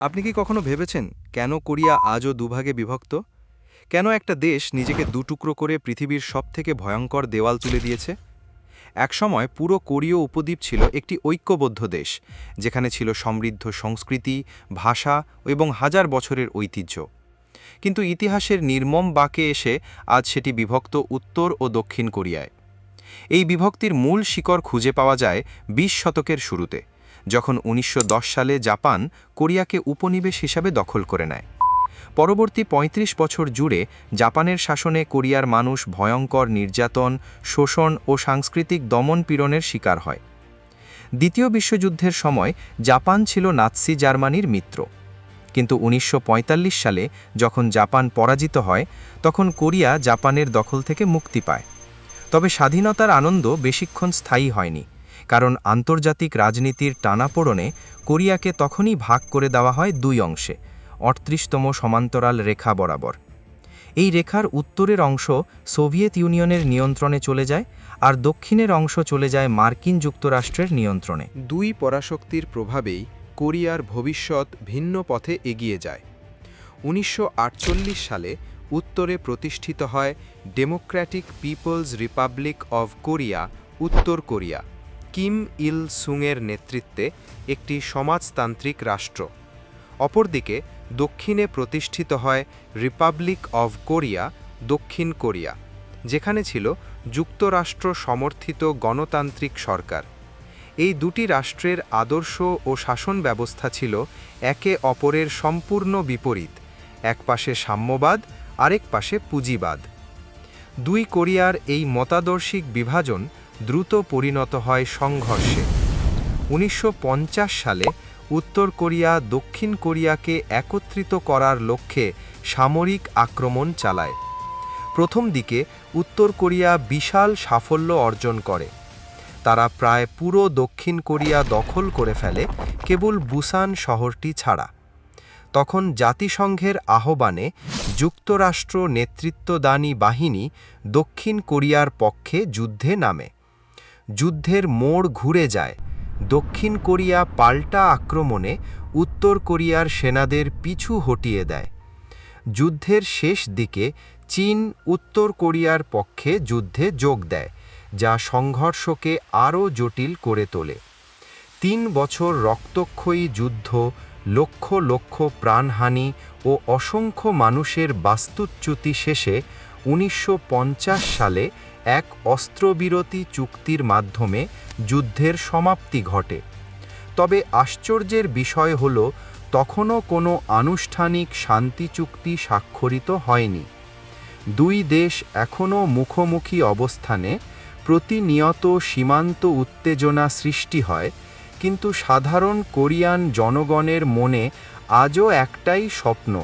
আপনি কি কখনো ভেবেছেন কেন কোরিয়া আজও দুভাগে বিভক্ত? কেন একটা দেশ নিজেকে দুটুকরো করে পৃথিবীর সবথেকে ভয়ঙ্কর দেওয়াল তুলে দিয়েছে? একসময় পুরো কোরীয় উপদ্বীপ ছিল একটি ঐক্যবদ্ধ দেশ, যেখানে ছিল সমৃদ্ধ সংস্কৃতি, ভাষা এবং হাজার বছরের ঐতিহ্য। কিন্তু ইতিহাসের নির্মম বাঁকে এসে আজ সেটি বিভক্ত উত্তর ও দক্ষিণ কোরিয়ায়। এই বিভক্তির মূল শিকড় খুঁজে পাওয়া যায় বিশ শতকের শুরুতে। যখন উনিশশো দশ সালে জাপান কোরিয়াকে উপনিবেশ হিসাবে দখল করে নেয়। পরবর্তী ৩৫ বছর জুড়ে জাপানের শাসনে কোরিয়ার মানুষ ভয়ঙ্কর নির্যাতন, শোষণ ও সাংস্কৃতিক দমন পীড়নের শিকার হয়। দ্বিতীয় বিশ্বযুদ্ধের সময় জাপান ছিল নাৎসি জার্মানির মিত্র। কিন্তু উনিশশো পঁয়তাল্লিশ সালে যখন জাপান পরাজিত হয়, তখন কোরিয়া জাপানের দখল থেকে মুক্তি পায়। তবে স্বাধীনতার আনন্দ বেশিক্ষণ স্থায়ী হয়নি। কারণ আন্তর্জাতিক রাজনীতির টানাপোড়নে কোরিয়াকে তখনই ভাগ করে দেওয়া হয় দুই অংশে, অড়ত্রিশতম সমান্তরাল রেখা বরাবর। এই রেখার উত্তরের অংশ সোভিয়েত ইউনিয়নের নিয়ন্ত্রণে চলে যায় আর দক্ষিণের অংশ চলে যায় মার্কিন যুক্তরাষ্ট্রের নিয়ন্ত্রণে। দুই পরাশক্তির প্রভাবেই কোরিয়ার ভবিষ্যৎ ভিন্ন পথে এগিয়ে যায়। উনিশশো আটচল্লিশ সালে উত্তরে প্রতিষ্ঠিত হয় democratic people's republic of Korea, উত্তর কোরিয়া। কিম ইল সুংয়ের নেতৃত্বে একটি সমাজতান্ত্রিক রাষ্ট্র। অপরদিকে, দক্ষিণে প্রতিষ্ঠিত হয় রিপাবলিক অব কোরিয়া, দক্ষিণ কোরিয়া, যেখানে ছিল যুক্তরাষ্ট্র সমর্থিত গণতান্ত্রিক সরকার। এই দুটি রাষ্ট্রের আদর্শ ও শাসন ব্যবস্থা ছিল একে অপরের সম্পূর্ণ বিপরীত এক পাশে সাম্যবাদ, আরেক পাশে পুঁজিবাদ। দুই কোরিয়ার এই মতাদর্শিক বিভাজন দ্রুত পরিণত হয় সংঘর্ষে। উনিশশো পঞ্চাশ সালে উত্তর কোরিয়া দক্ষিণ কোরিয়াকে একত্রিত করার লক্ষ্যে সামরিক আক্রমণ চালায়। প্রথম দিকে উত্তর কোরিয়া বিশাল সাফল্য অর্জন করে। তারা প্রায় পুরো দক্ষিণ কোরিয়া দখল করে ফেলে, কেবল বুসান শহরটি ছাড়া। তখন জাতিসংঘের আহ্বানে যুক্তরাষ্ট্র নেতৃত্বদানী বাহিনী দক্ষিণ কোরিয়ার পক্ষে যুদ্ধে নামে। যুদ্ধের মোড় ঘুরে যায়। দক্ষিণ কোরিয়া পাল্টা আক্রমণে উত্তর কোরিয়ার সেনাদের পিছু হটিয়ে দেয়। যুদ্ধের শেষ দিকে চীন উত্তর কোরিয়ার পক্ষে যুদ্ধে যোগ দেয়, যা সংঘর্ষকে আরও জটিল করে তোলে। তিন বছর রক্তক্ষয়ী যুদ্ধ, লক্ষ লক্ষ প্রাণহানি ও অসংখ্য মানুষের বাস্তুচ্যুতি শেষে উনিশশো পঞ্চাশ সালে এক অস্ত্রবিরতি চুক্তির মাধ্যমে যুদ্ধের সমাপ্তি ঘটে। তবে আশ্চর্যের বিষয় হল, তখনও কোনো আনুষ্ঠানিক শান্তি চুক্তি স্বাক্ষরিত হয়নি। দুই দেশ এখনও মুখোমুখি অবস্থানে প্রতিনিয়ত সীমান্ত উত্তেজনা সৃষ্টি হয়, কিন্তু সাধারণ কোরিয়ান জনগণের মনে আজও একটাই স্বপ্ন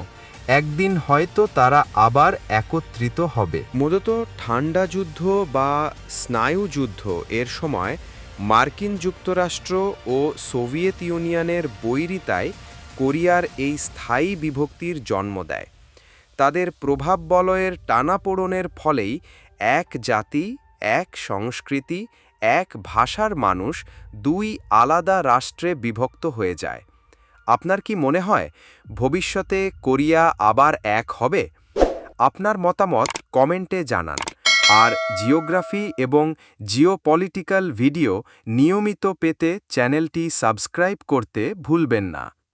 একদিন হয়তো তারা আবার একত্রিত হবে। মূলত ঠান্ডা যুদ্ধ বা স্নায়ু যুদ্ধ এর সময় মার্কিন যুক্তরাষ্ট্র ও সোভিয়েত ইউনিয়নের বৈরিতায় কোরিয়ার এই স্থায়ী বিভক্তির জন্ম দেয়। তাদের প্রভাব বলয়ের টানাপোড়নের ফলেই এক জাতি, এক সংস্কৃতি, এক ভাষার মানুষ দুই আলাদা রাষ্ট্রে বিভক্ত হয়ে যায়। আপনার কি মনে হয় ভবিষ্যতে কোরিয়া আবার এক হবে? আপনার মতামত কমেন্টে জানান। আর জিওগ্রাফি এবং জিওপলিটিক্যাল ভিডিও নিয়মিত পেতে চ্যানেলটি সাবস্ক্রাইব করতে ভুলবেন না।